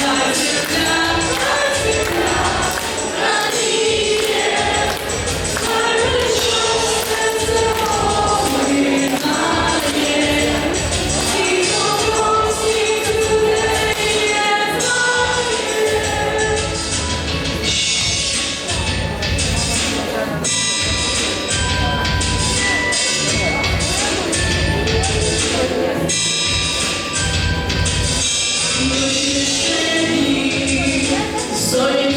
Saçını So